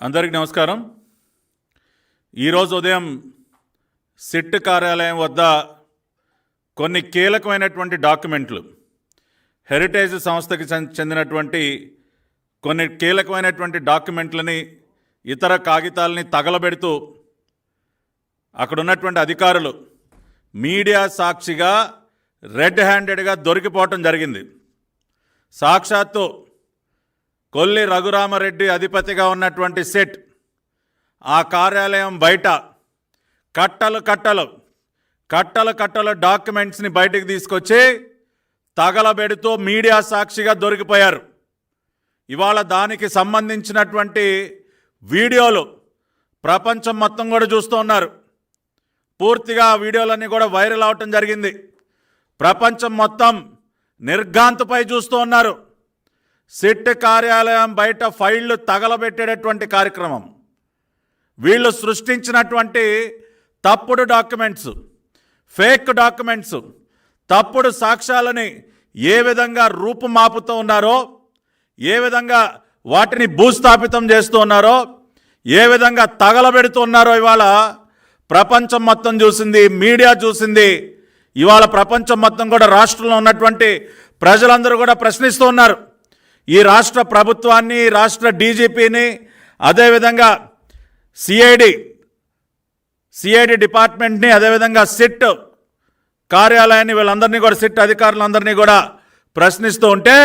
అందరికీ నమస్కారం. ఈరోజు ఉదయం సిట్ కార్యాలయం వద్ద కొన్ని కీలకమైనటువంటి డాక్యుమెంట్లు హెరిటేజ్ సంస్థకి చెందినటువంటి కొన్ని కీలకమైనటువంటి డాక్యుమెంట్లని ఇతర కాగితాలని తగలబెడుతూ అక్కడ ఉన్నటువంటి అధికారులు మీడియా సాక్షిగా రెడ్ హ్యాండెడ్గా దొరికిపోవటం జరిగింది. సాక్షాత్తు కొల్లి రఘురామరెడ్డి అధిపతిగా ఉన్నటువంటి సెట్ ఆ కార్యాలయం బయట కట్టలు కట్టలు కట్టలు కట్టలు డాక్యుమెంట్స్ని బయటకు తీసుకొచ్చి తగలబెడుతూ మీడియా సాక్షిగా దొరికిపోయారు. ఇవాళ దానికి సంబంధించినటువంటి వీడియోలు ప్రపంచం మొత్తం కూడా చూస్తూ ఉన్నారు. పూర్తిగా ఆ వీడియోలన్నీ కూడా వైరల్ అవటం జరిగింది. ప్రపంచం మొత్తం నిర్ఘాంతపై చూస్తూ ఉన్నారు. సెట్ కార్యాలయం బయట ఫైళ్ళు తగలబెట్టేటటువంటి కార్యక్రమం. వీళ్ళు సృష్టించినటువంటి తప్పుడు డాక్యుమెంట్స్ ఫేక్ డాక్యుమెంట్స్ తప్పుడు సాక్ష్యాలని ఏ విధంగా రూపుమాపుతూ ఉన్నారో ఏ విధంగా వాటిని భూస్థాపితం చేస్తూ ఉన్నారో ఏ విధంగా తగలబెడుతూ ఉన్నారో ఇవాళ ప్రపంచం మొత్తం చూసింది మీడియా చూసింది. ఇవాళ ప్రపంచం మొత్తం కూడా రాష్ట్రంలో ఉన్నటువంటి ప్రజలందరూ కూడా ప్రశ్నిస్తూ ఉన్నారు. ఈ రాష్ట్ర ప్రభుత్వాన్ని రాష్ట్ర డీజీపీని అదేవిధంగా సిఐడి సిఐడి డిపార్ట్మెంట్ని అదేవిధంగా సిట్ కార్యాలయాన్ని వీళ్ళందరినీ కూడా సిట్ అధికారులందరినీ కూడా ప్రశ్నిస్తూ ఉంటే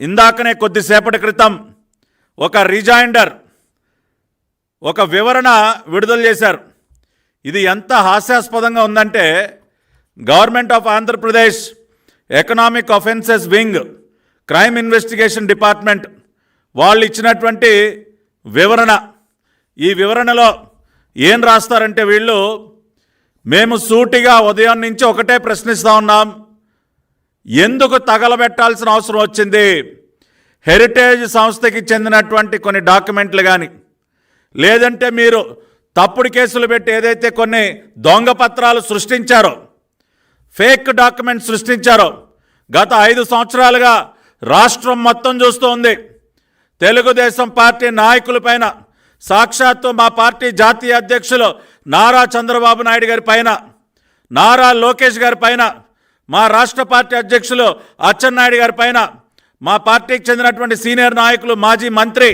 ఇందాకనే కొద్దిసేపటి క్రితం ఒక రిజైండర్ ఒక వివరణ విడుదల చేశారు. ఇది ఎంత హాస్యాస్పదంగా ఉందంటే government of Andhra Pradesh economic offences wing crime investigation department వాళ్ళు ఇచ్చినటువంటి వివరణ. ఈ వివరణలో ఏం రాస్తారంటే వీళ్ళు మేము సూటిగా ఉదయం నుంచి ఒకటే ప్రశ్నిస్తూ ఉన్నాం. ఎందుకు తగలబెట్టాల్సిన అవసరం వచ్చింది? హెరిటేజ్ సంస్థకి చెందినటువంటి కొన్ని డాక్యుమెంట్లు కానీ లేదంటే మీరు తప్పుడు కేసులు పెట్టి ఏదైతే కొన్ని దొంగ పత్రాలు సృష్టించారో ఫేక్ డాక్యుమెంట్ సృష్టించారో గత ఐదు సంవత్సరాలుగా రాష్ట్రం మొత్తం చూస్తూ ఉంది తెలుగుదేశం పార్టీ నాయకులపైన సాక్షాత్తు మా పార్టీ జాతీయ అధ్యక్షులు నారా చంద్రబాబు నాయుడు గారి పైన నారా లోకేష్ గారి పైన మా రాష్ట్ర పార్టీ అధ్యక్షులు అచ్చెన్నాయుడు గారి పైన మా పార్టీకి చెందినటువంటి సీనియర్ నాయకులు మాజీ మంత్రి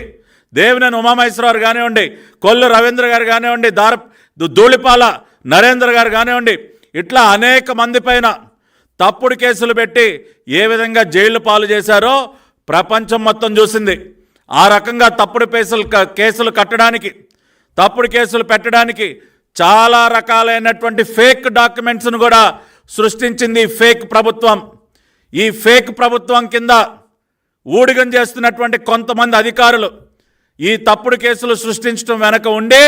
దేవినేని ఉమామహేశ్వరరావు కానివ్వండి కొల్లు రవీంద్ర గారు కానివ్వండి దార ధూళిపాల నరేంద్ర గారు కానివ్వండి ఇట్లా అనేక మంది పైన తప్పుడు కేసులు పెట్టి ఏ విధంగా జైలు పాలు చేశారో ప్రపంచం మొత్తం చూసింది. ఆ రకంగా తప్పుడు కేసులు కేసులు కట్టడానికి తప్పుడు కేసులు పెట్టడానికి చాలా రకాలైనటువంటి ఫేక్ డాక్యుమెంట్స్ను కూడా సృష్టించింది ఫేక్ ప్రభుత్వం. ఈ ఫేక్ ప్రభుత్వం కింద ఊడిగం చేస్తున్నటువంటి కొంతమంది అధికారులు ఈ తప్పుడు కేసులు సృష్టించడం వెనక ఉండి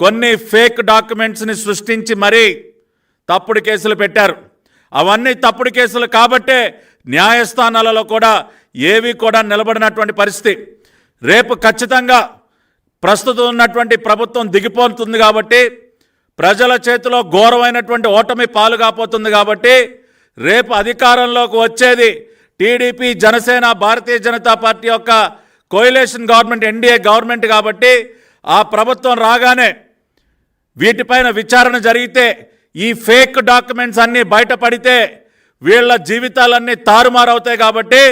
కొన్ని ఫేక్ డాక్యుమెంట్స్ని సృష్టించి మరీ తప్పుడు కేసులు పెట్టారు. అవన్నీ తప్పుడు కేసులు కాబట్టే న్యాయస్థానాలలో కూడా ఏవి కూడా నిలబడినటువంటి పరిస్థితి. రేపు ఖచ్చితంగా ప్రస్తుతం ఉన్నటువంటి ప్రభుత్వం దిగిపోతుంది కాబట్టి ప్రజల చేతిలో ఘోరమైనటువంటి ఓటమి పాలు కాపోతుంది కాబట్టి రేపు అధికారంలోకి వచ్చేది టీడీపీ జనసేన భారతీయ జనతా పార్టీ యొక్క కోయిలేషన్ గవర్నమెంట్ ఎన్డీఏ గవర్నమెంట్ కాబట్టి ఆ ప్రభుత్వం రాగానే వీటిపైన విచారణ జరిగితే ఈ ఫేక్ డాక్యుమెంట్స్ అన్నీ బయటపడితే వీళ్ళ జీవితాలన్నీ తారుమారవుతాయి కాబట్టి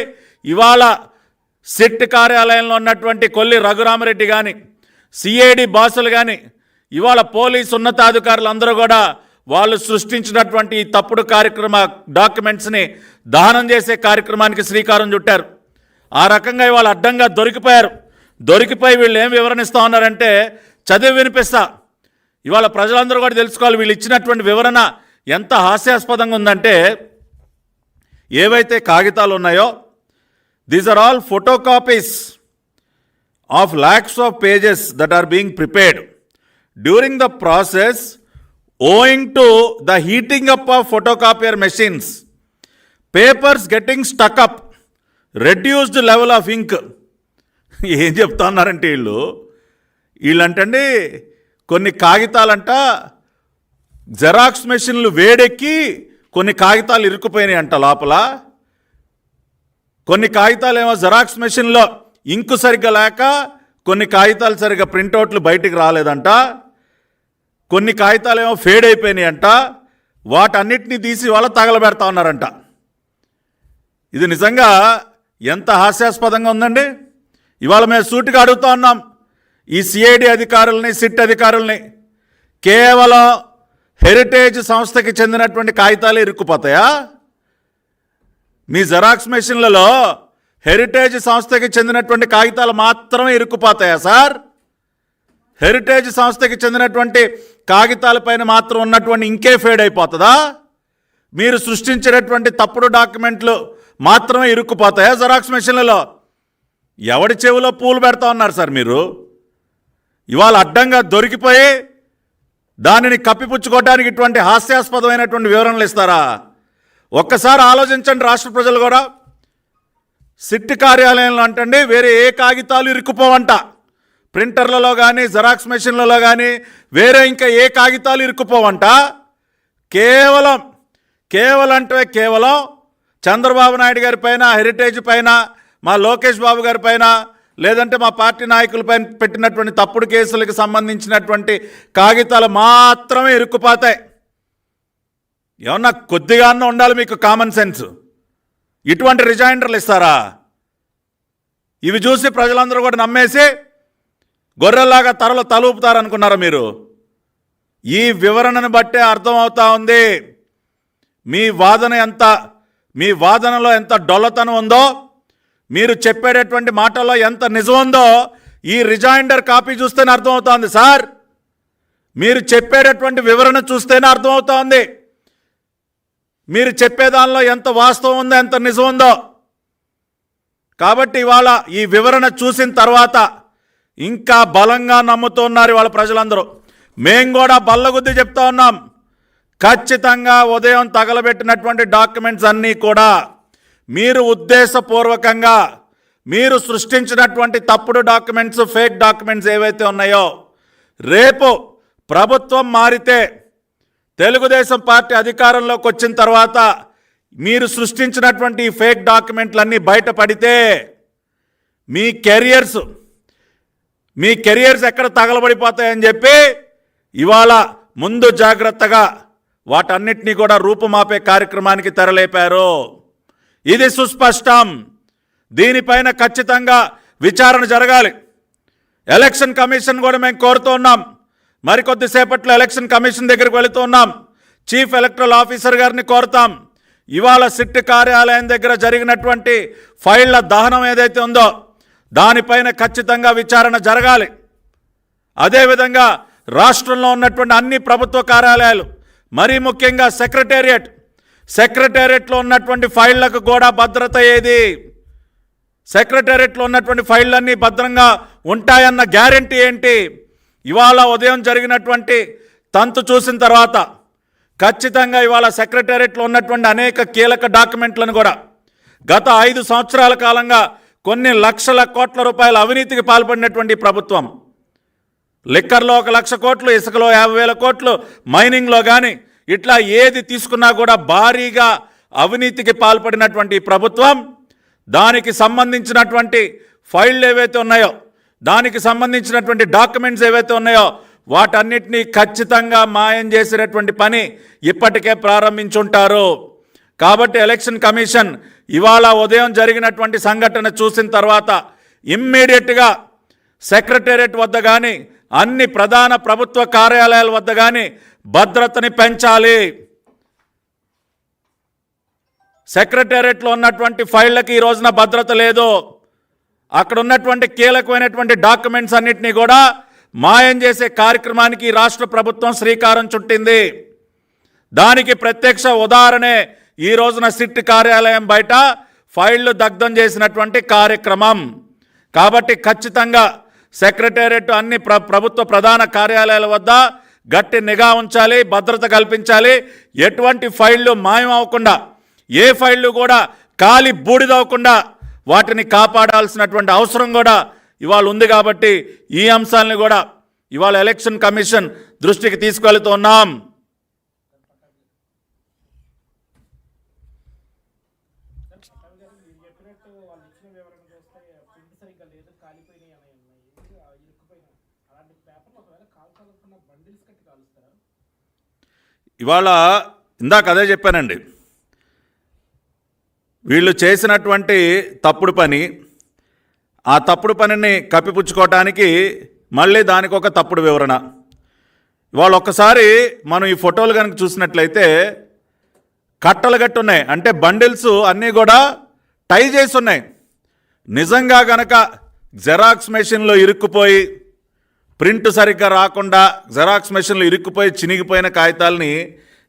ఇవాళ సిట్ కార్యాలయంలో ఉన్నటువంటి కొల్లి రఘురామరెడ్డి కానీ సిఐడి బాసులు కానీ ఇవాళ పోలీస్ ఉన్నతాధికారులు అందరూ కూడా వాళ్ళు సృష్టించినటువంటి ఈ తప్పుడు కార్యక్రమ డాక్యుమెంట్స్ని దహనం చేసే కార్యక్రమానికి శ్రీకారం చుట్టారు. ఆ రకంగా ఇవాళ అడ్డంగా దొరికిపోయారు. దొరికిపోయి వీళ్ళు ఏం వివరణిస్తూ ఉన్నారంటే చదివి వినిపిస్తా. ఇవాళ ప్రజలందరూ కూడా తెలుసుకోవాలి వీళ్ళు ఇచ్చినటువంటి వివరణ ఎంత హాస్యాస్పదంగా ఉందంటే ఏవైతే కాగితాలు ఉన్నాయో these are all photocopies of lakhs of pages that are being prepared during the process owing to the heating up of photocopier machines papers getting stuck up reduced level of ink ఏం చెప్తా ఉన్నారంటే వీళ్ళు? వీళ్ళంటండి కొన్ని కాగితాలంట xerox మెషిన్లు వేడెక్కి కొన్ని కాగితాలు ఇరుక్కుపోయినాయి అంట లోపల. కొన్ని కాగితాలు ఏమో జెరాక్స్ మెషిన్లో ఇంకు సరిగ్గా లేక కొన్ని కాగితాలు సరిగ్గా ప్రింటౌట్లు బయటికి రాలేదంట. కొన్ని కాగితాలు ఏమో ఫేడ్ అయిపోయినాయి అంట. వాటన్నిటిని తీసి వాళ్ళ తగలబెడతా ఉన్నారంట. ఇది నిజంగా ఎంత హాస్యాస్పదంగా ఉందండి? ఇవాళ మేము సూటిగా అడుగుతా ఉన్నాం. ఈ సిఐడి అధికారుల్ని సిట్ అధికారుల్ని కేవలం హెరిటేజ్ సంస్థకి చెందినటువంటి కాగితాలు ఇరుక్కుపోతాయా? మీ జెరాక్స్ మెషిన్లలో హెరిటేజ్ సంస్థకి చెందినటువంటి కాగితాలు మాత్రమే ఇరుక్కుపోతాయా సార్? హెరిటేజ్ సంస్థకి చెందినటువంటి కాగితాలపైన మాత్రం ఉన్నటువంటి ఇంకే ఫేడ్ అయిపోతుందా? మీరు సృష్టించినటువంటి తప్పుడు డాక్యుమెంట్లు మాత్రమే ఇరుక్కుపోతాయా జెరాక్స్ మెషిన్లలో ఎవడి చెవిలో పూలు పెడతా ఉన్నారు సార్ మీరు? ఇవాళ అడ్డంగా దొరికిపోయి దానిని కప్పిపుచ్చుకోవడానికి ఇటువంటి హాస్యాస్పదమైనటువంటి వివరణలు ఇస్తారా? ఒక్కసారి ఆలోచించండి రాష్ట్ర ప్రజలు కూడా. సిట్టి కార్యాలయంలో అంటండి వేరే ఏ కాగితాలు ఇరుక్కుపోవంట. ప్రింటర్లలో కానీ జెరాక్స్ మెషిన్లలో కానీ వేరే ఇంకా ఏ కాగితాలు ఇరుక్కుపోవంట. కేవలం కేవలం అంటే కేవలం చంద్రబాబు నాయుడు గారి పైన హెరిటేజ్ పైన మా లోకేష్ బాబు గారి పైన లేదంటే మా పార్టీ నాయకులపై పెట్టినటువంటి తప్పుడు కేసులకు సంబంధించినటువంటి కాగితాలు మాత్రమే ఇరుక్కుపోతాయి. ఏమన్నా కొద్దిగా ఉండాలి మీకు కామన్ సెన్స్ ఇటువంటి రిజైండర్లు ఇస్తారా? ఇవి చూసి ప్రజలందరూ కూడా నమ్మేసి గొర్రెల్లాగా తరలు తలుపుతారనుకున్నారా మీరు? ఈ వివరణను బట్టే అర్థమవుతా ఉంది. మీ వాదన ఎంత మీ వాదనలో ఎంత డొల్లతనం ఉందో మీరు చెప్పేటటువంటి మాటల్లో ఎంత నిజం ఉందో ఈ రిజైండర్ కాపీ చూస్తేనే అర్థమవుతోంది సార్. మీరు చెప్పేటటువంటి వివరణ చూస్తేనే అర్థమవుతోంది. మీరు చెప్పేదానిలో ఎంత వాస్తవం ఉందో ఎంత నిజం ఉందో కాబట్టి ఇవాళ ఈ వివరణ చూసిన తర్వాత ఇంకా బలంగా నమ్ముతున్నారు ఇవాళ ప్రజలందరూ. మేము కూడా బల్లగుద్ది చెప్తా ఉన్నాం. ఖచ్చితంగా ఉదయం తగలబెట్టినటువంటి డాక్యుమెంట్స్ అన్నీ కూడా మీరు ఉద్దేశపూర్వకంగా మీరు సృష్టించినటువంటి తప్పుడు డాక్యుమెంట్స్ ఫేక్ డాక్యుమెంట్స్ ఏవైతే ఉన్నాయో రేపు ప్రభుత్వం మారితే తెలుగుదేశం పార్టీ అధికారంలోకి వచ్చిన తర్వాత మీరు సృష్టించినటువంటి ఫేక్ డాక్యుమెంట్లన్నీ బయటపడితే మీ కెరియర్స్ మీ కెరియర్స్ ఎక్కడ తగలబడిపోతాయని చెప్పి ఇవాళ ముందు జాగ్రత్తగా వాటన్నిటినీ కూడా రూపుమాపే కార్యక్రమానికి తెరలేపారు. ఇది సుస్పష్టం. దీనిపైన ఖచ్చితంగా విచారణ జరగాలి. ఎలక్షన్ కమిషన్ కూడా మేము కోరుతూ ఉన్నాం. మరికొద్దిసేపట్లో ఎలక్షన్ కమిషన్ దగ్గరికి వెళుతున్నాం చీఫ్ ఎలక్టరల్ ఆఫీసర్ గారిని కోరుతాం. ఇవాళ సిట్ కార్యాలయం దగ్గర జరిగినటువంటి ఫైళ్ళ దహనం ఏదైతే ఉందో దానిపైన ఖచ్చితంగా విచారణ జరగాలి. అదేవిధంగా రాష్ట్రంలో ఉన్నటువంటి అన్ని ప్రభుత్వ కార్యాలయాలు మరీ ముఖ్యంగా సెక్రటేరియట్ సెక్రటేరియట్లో ఉన్నటువంటి ఫైళ్ళకు కూడా భద్రత ఏది? సెక్రటేరియట్లో ఉన్నటువంటి ఫైళ్ళన్నీ భద్రంగా ఉంటాయన్న గ్యారంటీ ఏంటి? ఇవాళ ఉదయం జరిగినటువంటి తంతు చూసిన తర్వాత ఖచ్చితంగా ఇవాళ సెక్రటేరియట్లో ఉన్నటువంటి అనేక కీలక డాక్యుమెంట్లను కూడా గత ఐదు సంవత్సరాల కాలంగా కొన్ని లక్షల కోట్ల రూపాయల అవినీతికి పాల్పడినటువంటి ప్రభుత్వం. లిక్కర్లో ఒక లక్ష కోట్లు ఇసుకలో యాభై వేల కోట్లు మైనింగ్లో కానీ ఇట్లా ఏది తీసుకున్నా కూడా భారీగా అవినీతికి పాల్పడినటువంటి ప్రభుత్వం దానికి సంబంధించినటువంటి ఫైళ్ళు ఏవైతే ఉన్నాయో దానికి సంబంధించినటువంటి డాక్యుమెంట్స్ ఏవైతే ఉన్నాయో వాటన్నిటినీ ఖచ్చితంగా మాయం చేసినటువంటి పని ఇప్పటికే ప్రారంభించుంటారు. కాబట్టి ఎలక్షన్ కమిషన్ ఇవాళ ఉదయం జరిగినటువంటి సంఘటన చూసిన తర్వాత ఇమ్మీడియట్గా సెక్రటేరియట్ వద్ద కానీ అన్ని ప్రధాన ప్రభుత్వ కార్యాలయాల వద్ద కానీ భద్రతని పెంచాలి. సెక్రటేరియట్లో ఉన్నటువంటి ఫైళ్ళకి ఈ రోజున భద్రత లేదు. అక్కడ ఉన్నటువంటి కీలకమైనటువంటి డాక్యుమెంట్స్ అన్నింటినీ కూడా మాయం చేసే కార్యక్రమానికి రాష్ట్ర ప్రభుత్వం శ్రీకారం చుట్టింది. దానికి ప్రత్యక్ష ఉదాహరణే ఈ రోజున సిట్ కార్యాలయం బయట ఫైళ్ళు దగ్ధం చేసినటువంటి కార్యక్రమం. కాబట్టి ఖచ్చితంగా సెక్రటేరియట్ అన్ని ప్ర ప్రభుత్వ ప్రధాన కార్యాలయాల వద్ద గట్టి నిఘా ఉంచాలి భద్రత కల్పించాలి. ఎటువంటి ఫైళ్ళు మాయం అవ్వకుండా ఏ ఫైళ్ళు కూడా కాలి బూడిదవ్వకుండా వాటిని కాపాడాల్సినటువంటి అవసరం కూడా ఇవాళ ఉంది కాబట్టి ఈ అంశాలను కూడా ఇవాళ ఎలక్షన్ కమిషన్ దృష్టికి తీసుకెళ్తున్నాం పటాన్ గారు మీరు చెప్పినట్టు వాళ్ళు ఇచ్చిన వివరణ చూస్తే ప్రింట్ సరిగ్గా లేదు కాలిపోయినాయి అని ఉన్నాయి ఇవాళ ఇందాక అదే చెప్పానండి. వీళ్ళు చేసినటువంటి తప్పుడు పని ఆ తప్పుడు పనిని కప్పిపుచ్చుకోవటానికి మళ్ళీ దానికి ఒక తప్పుడు వివరణ. ఇవాళ ఒక్కసారి మనం ఈ ఫోటోలు కనుక చూసినట్లయితే కట్టలు గట్టి ఉన్నాయి అంటే బండిల్స్ అన్నీ కూడా టై చేసి ఉన్నాయి. నిజంగా గనక జెరాక్స్ మెషిన్లో ఇరుక్కుపోయి ప్రింట్ సరిగ్గా రాకుండా జెరాక్స్ మెషిన్లు ఇరుక్కుపోయి చినిగిపోయిన కాగితాలని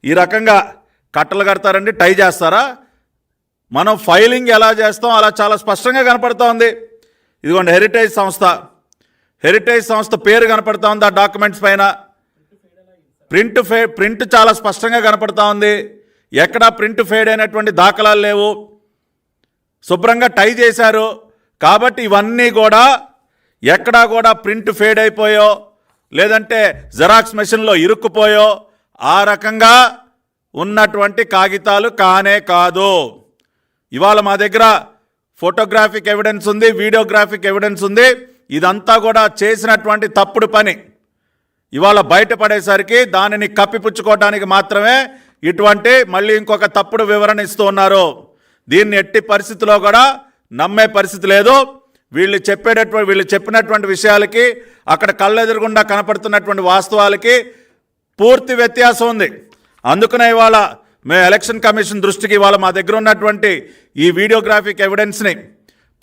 ఈ రకంగా కట్టలు కడతారండి టై చేస్తారా? మనం ఫైలింగ్ ఎలా చేస్తాం అలా చాలా స్పష్టంగా కనపడుతూ ఉంది. ఇదిగోండి హెరిటేజ్ సంస్థ. హెరిటేజ్ సంస్థ పేరు కనపడుతూ ఉంది ఆ డాక్యుమెంట్స్ పైన. ప్రింట్ ఫే ప్రింట్ చాలా స్పష్టంగా కనపడుతూ ఉంది. ఎక్కడా ప్రింట్ ఫేడ్ అయినటువంటి దాఖలాలు లేవు. శుభ్రంగా టై చేశారు. కాబట్టి ఇవన్నీ కూడా ఎక్కడా కూడా ప్రింట్ ఫేడ్ అయిపోయో లేదంటే జెరాక్స్ మెషిన్లో ఇరుక్కుపోయో ఆ రకంగా ఉన్నటువంటి కాగితాలు కానే కాదు. ఇవాళ మా దగ్గర ఫోటోగ్రాఫిక్ ఎవిడెన్స్ ఉంది వీడియోగ్రాఫిక్ ఎవిడెన్స్ ఉంది. ఇదంతా కూడా చేసినటువంటి తప్పుడు పని. ఇవాళ బయటపడేసరికి దానిని కప్పిపుచ్చుకోవడానికి మాత్రమే ఇటువంటి మళ్ళీ ఇంకొక తప్పుడు వివరణ ఇస్తూ ఉన్నారు. దీన్ని ఎట్టి పరిస్థితిలో కూడా నమ్మే పరిస్థితి లేదు. వీళ్ళు చెప్పేటటువంటి వీళ్ళు చెప్పినటువంటి విషయాలకి అక్కడ కళ్ళెదురుగుండా కనపడుతున్నటువంటి వాస్తవాలకి పూర్తి వ్యత్యాసం ఉంది. అందుకనే ఇవాళ మేము ఎలక్షన్ కమిషన్ దృష్టికి ఇవాళ మా దగ్గర ఉన్నటువంటి ఈ వీడియోగ్రాఫిక్ ఎవిడెన్స్ని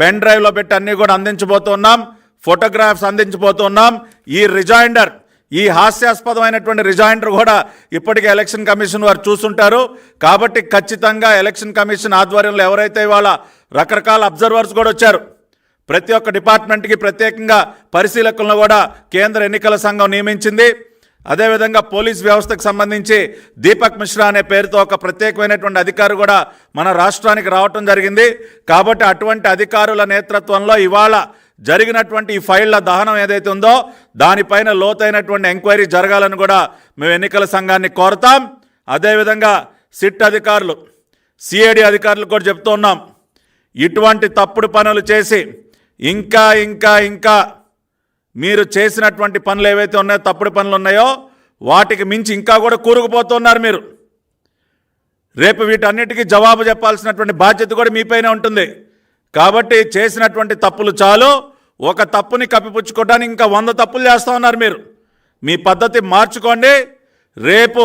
పెన్ డ్రైవ్లో పెట్టి అన్నీ కూడా అందించబోతున్నాం ఫోటోగ్రాఫ్స్ అందించబోతున్నాం ఈ రిజైండర్ ఈ హాస్యాస్పదమైనటువంటి రిజైండర్ కూడా ఇప్పటికే ఎలక్షన్ కమిషన్ వారు చూస్తుంటారు కాబట్టి ఖచ్చితంగా ఎలక్షన్ కమిషన్ ఆధ్వర్యంలో ఎవరైతే ఇవాళ రకరకాల అబ్జర్వర్స్ కూడా వచ్చారు ప్రతి ఒక్క డిపార్ట్మెంట్కి ప్రత్యేకంగా పరిశీలకులను కూడా కేంద్ర ఎన్నికల సంఘం నియమించింది. అదేవిధంగా పోలీస్ వ్యవస్థకు సంబంధించి దీపక్ మిశ్రా అనే పేరుతో ఒక ప్రత్యేకమైనటువంటి అధికారి కూడా మన రాష్ట్రానికి రావటం జరిగింది. కాబట్టి అటువంటి అధికారుల నేతృత్వంలో ఇవాళ జరిగినటువంటి ఈ ఫైళ్ళ దహనం ఏదైతే ఉందో దానిపైన లోతైనటువంటి ఎంక్వైరీ జరగాలని కూడా మేము ఎన్నికల సంఘాన్ని కోరతాం. అదేవిధంగా సిట్ అధికారులు సిఐడి అధికారులు కూడా చెప్తూ ఉన్నాం. ఇటువంటి తప్పుడు పనులు చేసి ఇంకా ఇంకా ఇంకా మీరు చేసినటువంటి పనులు ఏవైతే ఉన్నాయో తప్పుడు పనులు ఉన్నాయో వాటికి మించి ఇంకా కూడా కూరుకుపోతున్నారు మీరు. రేపు వీటన్నిటికీ జవాబు చెప్పాల్సినటువంటి బాధ్యత కూడా మీపైనే ఉంటుంది. కాబట్టి చేసినటువంటి తప్పులు చాలు. ఒక తప్పుని కప్పిపుచ్చుకోవడానికి ఇంకా వంద తప్పులు చేస్తూ ఉన్నారు మీరు. మీ పద్ధతి మార్చుకోండి. రేపు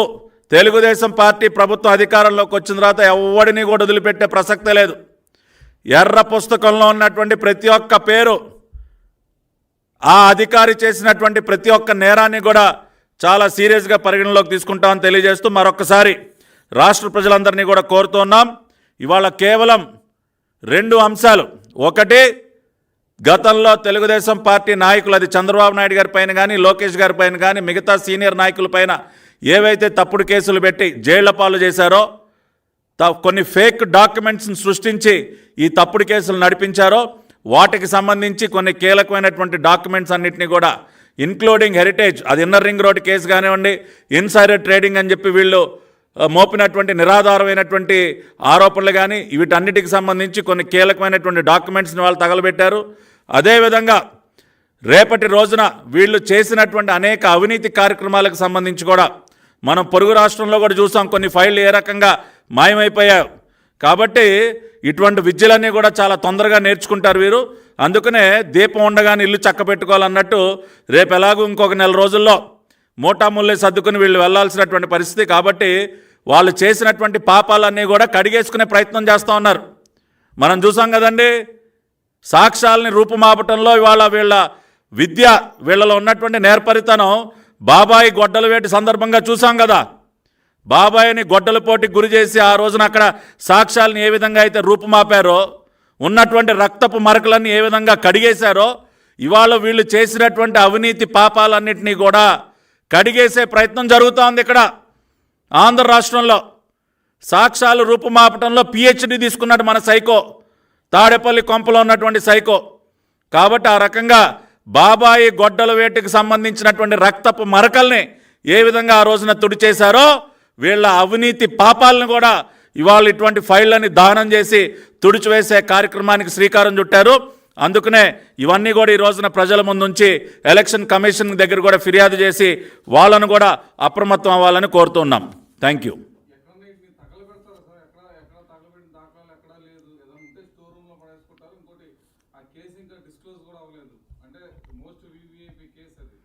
తెలుగుదేశం పార్టీ ప్రభుత్వ అధికారంలోకి వచ్చిన తర్వాత ఎవడిని కూడా వదిలిపెట్టే ప్రసక్తే లేదు. ఎర్ర పుస్తకంలో ఉన్నటువంటి ప్రతి ఒక్క పేరు ఆ అధికారి చేసినటువంటి ప్రతి ఒక్క నేరాన్ని కూడా చాలా సీరియస్గా పరిగణలోకి తీసుకుంటామని తెలియజేస్తూ మరొకసారి రాష్ట్ర ప్రజలందరినీ కూడా కోరుతున్నాం ఇవాళ కేవలం రెండు అంశాలు. ఒకటి గతంలో తెలుగుదేశం పార్టీ నాయకులు అది చంద్రబాబు నాయుడు గారి పైన కానీ లోకేష్ గారి పైన కానీ మిగతా సీనియర్ నాయకుల పైన ఏవైతే తప్పుడు కేసులు పెట్టి జైళ్ళ పాలు చేశారో కొన్ని ఫేక్ డాక్యుమెంట్స్ని సృష్టించి ఈ తప్పుడు కేసులు నడిపించారో వాటికి సంబంధించి కొన్ని కీలకమైనటువంటి డాక్యుమెంట్స్ అన్నింటినీ కూడా ఇన్క్లూడింగ్ హెరిటేజ్ అది ఇన్నర్ రింగ్ రోడ్ కేసు కానివ్వండి ఇన్సైడర్ ట్రేడింగ్ అని చెప్పి వీళ్ళు మోపినటువంటి నిరాధారమైనటువంటి ఆరోపణలు కానీ వీటన్నిటికి సంబంధించి కొన్ని కీలకమైనటువంటి డాక్యుమెంట్స్ని వాళ్ళు తగలబెట్టారు. అదేవిధంగా రేపటి రోజున వీళ్ళు చేసినటువంటి అనేక అవినీతి కార్యక్రమాలకు సంబంధించి కూడా మనం పొరుగు రాష్ట్రంలో కూడా చూసాం కొన్ని ఫైళ్ళు ఏ రకంగా మాయమైపోయావు కాబట్టి ఇటువంటి విద్యలన్నీ కూడా చాలా తొందరగా నేర్చుకుంటారు వీరు. అందుకనే దీపం ఉండగానే ఇల్లు చక్క పెట్టుకోవాలన్నట్టు రేపు ఎలాగో ఇంకొక నెల రోజుల్లో మూటాముల్లే సర్దుకుని వీళ్ళు వెళ్ళాల్సినటువంటి పరిస్థితి. కాబట్టి వాళ్ళు చేసినటువంటి పాపాలన్నీ కూడా కడిగేసుకునే ప్రయత్నం చేస్తూ ఉన్నారు. మనం చూసాం కదండి సాక్ష్యాలని రూపుమాపటంలో ఇవాళ వీళ్ళ విద్య వీళ్ళలో ఉన్నటువంటి నేర్పరితనం బాబాయి గొడ్డలు వేటి సందర్భంగా చూసాం కదా. బాబాయిని గొడ్డల పోటీకి గురి చేసి ఆ రోజున అక్కడ సాక్ష్యాలను ఏ విధంగా అయితే రూపుమాపారో ఉన్నటువంటి రక్తపు మరకలన్నీ ఏ విధంగా కడిగేశారో ఇవాళ వీళ్ళు చేసినటువంటి అవినీతి పాపాలన్నింటినీ కూడా కడిగేసే ప్రయత్నం జరుగుతోంది ఇక్కడ ఆంధ్ర రాష్ట్రంలో. సాక్ష్యాలు రూపుమాపటంలో పిహెచ్డి తీసుకున్నాడు మన సైకో తాడేపల్లి కొంపలో ఉన్నటువంటి సైకో. కాబట్టి ఆ రకంగా బాబాయి గొడ్డల వేటకు సంబంధించినటువంటి రక్తపు మరకల్ని ఏ విధంగా ఆ రోజున తుడిచేశారో వీళ్ళ అవినీతి పాపాలను కూడా ఇవాళ ఇటువంటి ఫైళ్ళని దానం చేసి తుడిచివేసే కార్యక్రమానికి శ్రీకారం చుట్టారు. అందుకనే ఇవన్నీ కూడా ఈ రోజున ప్రజల ముందుంచి ఎలక్షన్ కమిషన్ దగ్గర కూడా ఫిర్యాదు చేసి వాళ్ళను కూడా అప్రమత్తం అవ్వాలని కోరుతున్నాం థ్యాంక్ యూ ఎక్కడ మీరు తగలబెడతారు సార్ ఎక్కడ ఎక్కడ తగలబెట్టిన దాఖలాలు ఎక్కడా లేదు ఏదైనా ఉంటే స్టోర్ రూమ్లో పడేసుకుంటారు ఇంకోటి ఆ కేసు ఇంకా డిస్క్లోజ్ కూడా అవ్వలేదు అంటే మోస్ట్ వివిఐపి కేసు అది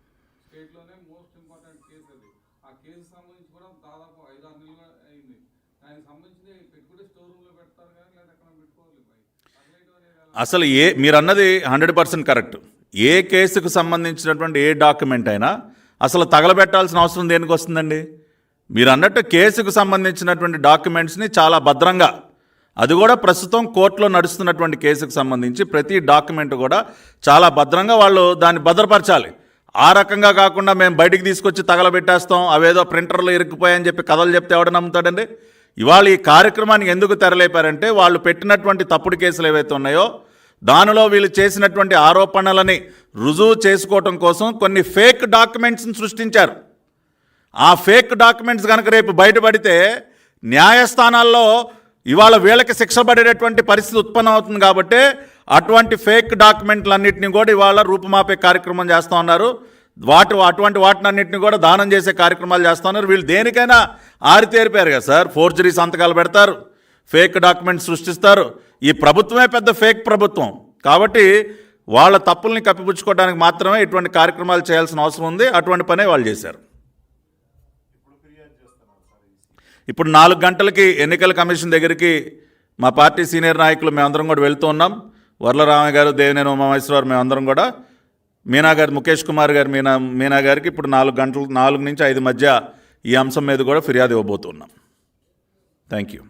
స్టేట్లోనే మోస్ట్ ఇంపార్టెంట్ కేసు అది ఆ కేసు సంబంధించి కూడా దాదాపు ఐదు ఆరు నెలలు అయింది దానికి సంబంధించి పెట్టుకుంటే స్టోర్ రూమ్లో పెడతారు కానీ లేదా ఎక్కడ పెట్టుకోవాలి భయ్ తగలేయడం అనేది ఎలా? అసలు ఏ మీరు అన్నది హండ్రెడ్ పర్సెంట్ కరెక్ట్. ఏ కేసుకు సంబంధించినటువంటి ఏ డాక్యుమెంట్ అయినా అసలు తగలబెట్టాల్సిన అవసరం దేనికి వస్తుందండి? మీరు అన్నట్టు కేసుకు సంబంధించినటువంటి డాక్యుమెంట్స్ని చాలా భద్రంగా అది కూడా ప్రస్తుతం కోర్టులో నడుస్తున్నటువంటి కేసుకు సంబంధించి ప్రతి డాక్యుమెంట్ కూడా చాలా భద్రంగా వాళ్ళు దాన్ని భద్రపరచాలి. ఆ రకంగా కాకుండా మేము బయటికి తీసుకొచ్చి తగలబెట్టేస్తాం అవేదో ప్రింటర్లో ఇరుక్కుపోయాయని చెప్పి కథలు చెప్తే ఎవడ నమ్ముతాడండి? ఇవాళ ఈ కార్యక్రమానికి ఎందుకు తెరలేపారంటే వాళ్ళు పెట్టినటువంటి తప్పుడు కేసులు ఏవైతే ఉన్నాయో దానిలో వీళ్ళు చేసినటువంటి ఆరోపణలని రుజువు చేసుకోవటం కోసం కొన్ని ఫేక్ డాక్యుమెంట్స్ని సృష్టించారు. ఆ ఫేక్ డాక్యుమెంట్స్ కనుక రేపు బయటపడితే న్యాయస్థానాల్లో ఇవాళ వీళ్ళకి శిక్ష పడేటటువంటి పరిస్థితి ఉత్పన్నం అవుతుంది కాబట్టి అటువంటి ఫేక్ డాక్యుమెంట్లన్నింటినీ కూడా ఇవాళ రూపుమాపే కార్యక్రమం చేస్తూ ఉన్నారు. వాటి అటువంటి వాటినన్నింటినీ కూడా దానం చేసే కార్యక్రమాలు చేస్తున్నారు. వీళ్ళు దేనికైనా ఆరితేరిపోయారు కదా సార్. ఫోర్జరీ సంతకాలు పెడతారు. ఫేక్ డాక్యుమెంట్స్ సృష్టిస్తారు. ఈ ప్రభుత్వమే పెద్ద ఫేక్ ప్రభుత్వం. కాబట్టి వాళ్ళ తప్పుల్ని కప్పిపుచ్చుకోవడానికి మాత్రమే ఇటువంటి కార్యక్రమాలు చేయాల్సిన అవసరం ఉంది. అటువంటి పనే వాళ్ళు చేశారు. ఇప్పుడు నాలుగు గంటలకి ఎన్నికల కమిషన్ దగ్గరికి మా పార్టీ సీనియర్ నాయకులు మేమందరం కూడా వెళ్తూ ఉన్నాం. వరలరామయ్య గారు దేవినేని ఉమామేశ్వరరావు మేమందరం కూడా మీనా గారు ముఖేష్ కుమార్ గారు మీనా మీనా గారికి ఇప్పుడు నాలుగు గంటలు నాలుగు నుంచి ఐదు మధ్య ఈ అంశం మీద కూడా ఫిర్యాదు ఇవ్వబోతున్నాం. Thank you